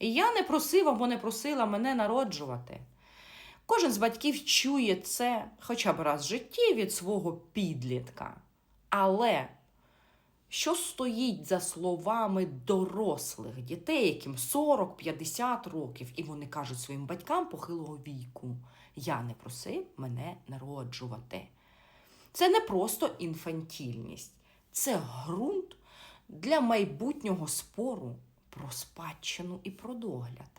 І я не просив або не просила мене народжувати. Кожен з батьків чує це хоча б раз в житті від свого підлітка. Але що стоїть за словами дорослих дітей, яким 40-50 років, і вони кажуть своїм батькам похилого віку: Я не просив мене народжувати. Це не просто інфантільність, це ґрунт для майбутнього спору про спадщину і про догляд.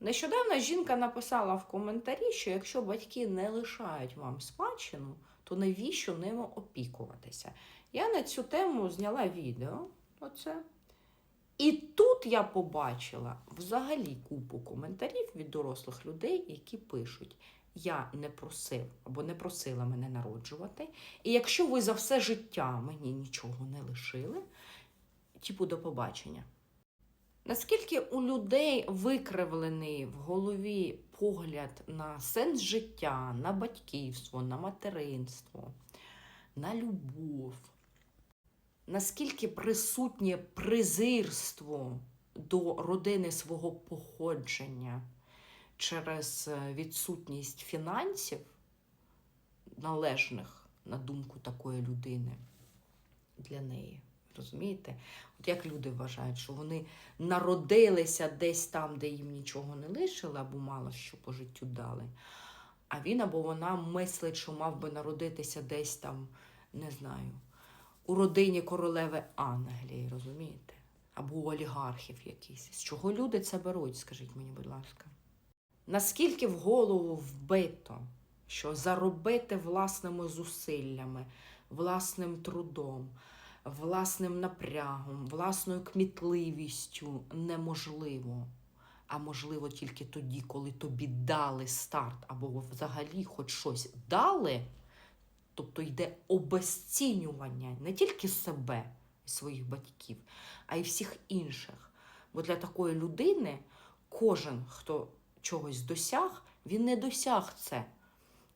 Нещодавно жінка написала в коментарі, що якщо батьки не лишають вам спадщину, то навіщо ними опікуватися? Я на цю тему зняла відео. Оце. І тут я побачила взагалі купу коментарів від дорослих людей, які пишуть: Я не просив або не просила мене народжувати. І якщо ви за все життя мені нічого не лишили, типу до побачення. Наскільки у людей викривлений в голові погляд на сенс життя, на батьківство, на материнство, на любов, наскільки присутнє презирство до родини свого походження через е, відсутність фінансів, належних на думку такої людини для неї. Розумієте? От як люди вважають, що вони народилися десь там, де їм нічого не лишили, або мало що по життю дали. А він або вона мислить, що мав би народитися десь там, не знаю, у родині королеви Англії, розумієте? Або у олігархів якісь. З чого люди це беруть, скажіть мені, будь ласка. Наскільки в голову вбито, що заробити власними зусиллями, власним трудом, власним напрягом, власною кмітливістю неможливо. А можливо тільки тоді, коли тобі дали старт, або взагалі хоч щось дали, тобто йде обезцінювання не тільки себе і своїх батьків, а й всіх інших. Бо для такої людини кожен, хто чогось досяг, він не досяг це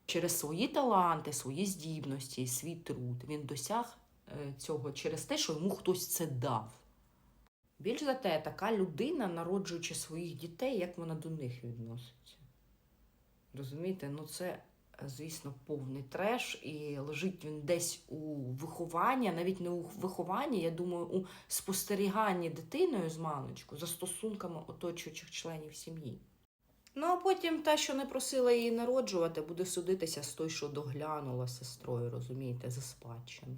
через свої таланти, свої здібності, свій труд. Він досяг цього через те, що йому хтось це дав. Більш за те, така людина, народжуючи своїх дітей, як вона до них відноситься. Розумієте, ну це, звісно, повний треш, і лежить він десь у вихованні, навіть не у вихованні, я думаю, у спостеріганні дитиною з маличку за стосунками оточуючих членів сім'ї. Ну, а потім та, що не просила її народжувати, буде судитися з той, що доглянула сестрою, розумієте, за спадщину.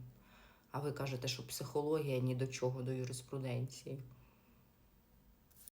А ви кажете, що психологія ні до чого до юриспруденції.